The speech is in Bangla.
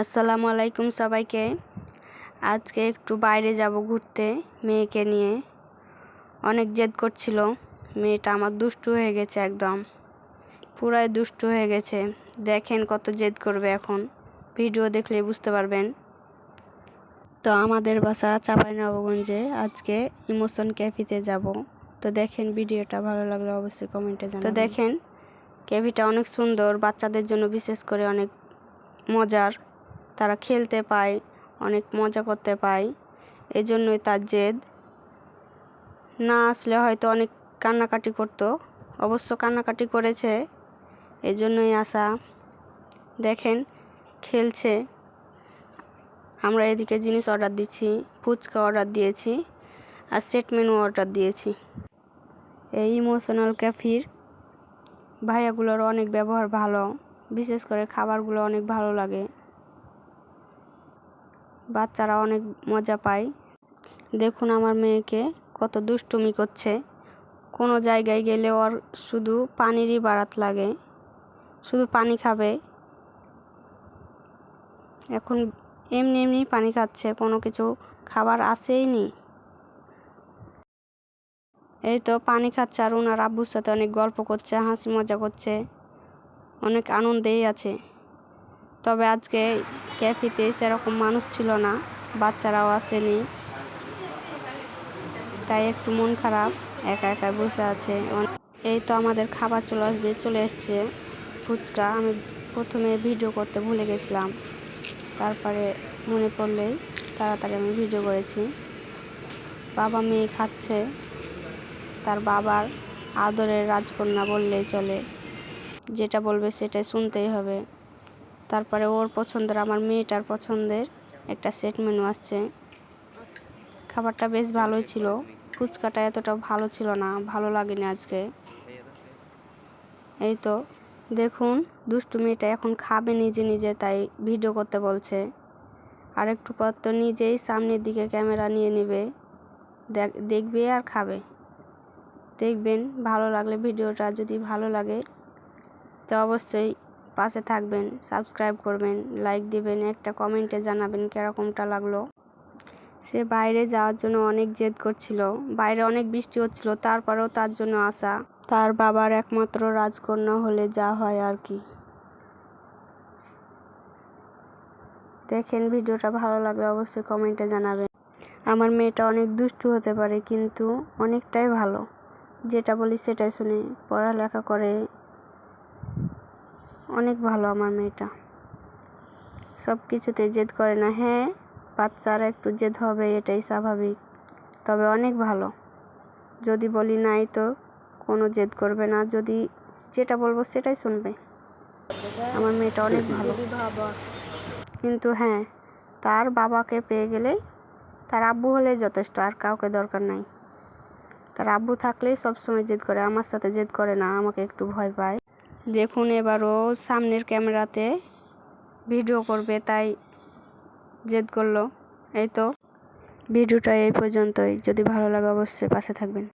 আসসালামু আলাইকুম সবাইকে। আজকে একটু বাইরে যাব ঘুরতে মেয়েকে নিয়ে। অনেক জেদ করছিল। মেয়েটা আমার দুষ্টু হয়ে গেছে একদম। পুরাই দুষ্টু হয়ে গেছে। দেখেন কত জেদ করবে এখন। ভিডিও দেখলে বুঝতে পারবেন। তো আমাদের বাসা চাঁপাইনবাবগঞ্জে আজকে ইমোশন ক্যাফিতে যাব। তো দেখেন ভিডিওটা ভালো লাগলে অবশ্যই কমেন্টে জানাবেন। তো দেখেন, ক্যাফিটা অনেক সুন্দর। বাচ্চাদের জন্য বিশেষ করে অনেক মজার। তারা খেলতে পায়, অনেক মজা করতে পায়। এই জন্যই তার জেদ। না আসলে হয়তো অনেক কান্নাকাটি করতো। অবশ্য কান্নাকাটি করেছে। এই জন্যই আসা দেখেন, খেলছে। আমরা এদিকে জিনিস অর্ডার দিচ্ছি, ফুচকা অর্ডার দিয়েছি আর সেট মেনু অর্ডার দিয়েছি। এই ইমোশনাল ক্যাফির ভাইয়াগুলোর অনেক ব্যবহার ভালো। বিশেষ করে খাবারগুলো অনেক ভালো লাগে। বাচ্চারা অনেক মজা পায়। দেখুন আমার মেয়েকে কত দুষ্টুমি করছে। কোনো জায়গায় গেলে ওর শুধু পানিরই বারাত লাগে। শুধু পানি খাবে। এখন এমনি এমনি পানি খাচ্ছে, কোনো কিছু খাবার আসেই নি। এই তো পানি খাচ্ছে আর ওনার আব্বুর সাথে অনেক গল্প করছে, হাসি মজা করছে। অনেক আনন্দেই আছে। তবে আজকে ক্যাফিতে সেরকম মানুষ ছিল না, বাচ্চারাও আসেনি। তাই একটু মন খারাপ, একা একা বসে আছে। এই তো আমাদের খাবার চলে আসবে, চলে এসছে ফুচকা। আমি প্রথমে ভিডিও করতে ভুলে গেছিলাম। তারপরে মনে পড়লেই তাড়াতাড়ি আমি ভিডিও করেছি। বাবা মেয়ে খাচ্ছে, তার বাবার আদরের রাজকন্যা বললেই চলে। যেটা বলবে সেটাই শুনতেই হবে। তারপরে ওর পছন্দের, আমার মেয়েটার পছন্দের একটা সেট মেনু আসছে। খাবারটা বেশ ভালোই ছিল। ফুচকাটা এতটা ভালো ছিল না, ভালো লাগেনি আজকে। এই তো, দেখুন, দুষ্টু মেয়েটা এখন খাবে নিজে নিজে, তাই ভিডিও করতে বলছে। আর একটু পর তো নিজেই সামনের দিকে ক্যামেরা নিয়ে নেবে। দেখবে আর খাবে। দেখবেন, ভালো লাগলে ভিডিওটা যদি ভালো লাগে, তো অবশ্যই পাশে থাকবেন সাবস্ক্রাইব করবেন লাইক দিবেন, একটা কমেন্টে জানাবেন কীরকমটা লাগল। সে বাইরে যাওয়ার জন্য অনেক জেদ করছিল, বাইরে অনেক বৃষ্টি হচ্ছিল, তারপরেও তার জন্য আসা তার বাবার একমাত্র রাজকন্যা হলে যা হয় আর কি। দেখেন ভিডিওটা ভালো লাগলে অবশ্যই কমেন্টে জানাবেন। আমার মেয়েটা অনেক দুষ্টু হতে পারে, কিন্তু অনেকটাই ভালো। যেটা বলি সেটাই শুনে পড়ালেখা করে অনেক ভালো আমার মেয়েটা। সব কিছুতে জেদ করে না হ্যাঁ বাচ্চারা একটু জেদ হবে, এটাই স্বাভাবিক। তবে অনেক ভালো। যদি বলি নাই তো কোনো জেদ করবে না, যদি যেটা বলব সেটাই শুনবে। আমার মেয়েটা অনেক ভালো। কিন্তু হ্যাঁ তার বাবাকে পেয়ে গেলেই তার আব্বু হলে যথেষ্ট, আর কাউকে দরকার নাই। তার আব্বু থাকলেই সবসময় জেদ করে, আমার সাথে জেদ করে না, আমাকে একটু ভয় পায়। দেখুন, এবারও সামনের ক্যামেরাতে ভিডিও করবে, তাই জেদ করল। এই তো, ভিডিওটা এই পর্যন্তই। যদি ভালো লাগে, অবশ্যই পাশে থাকবেন।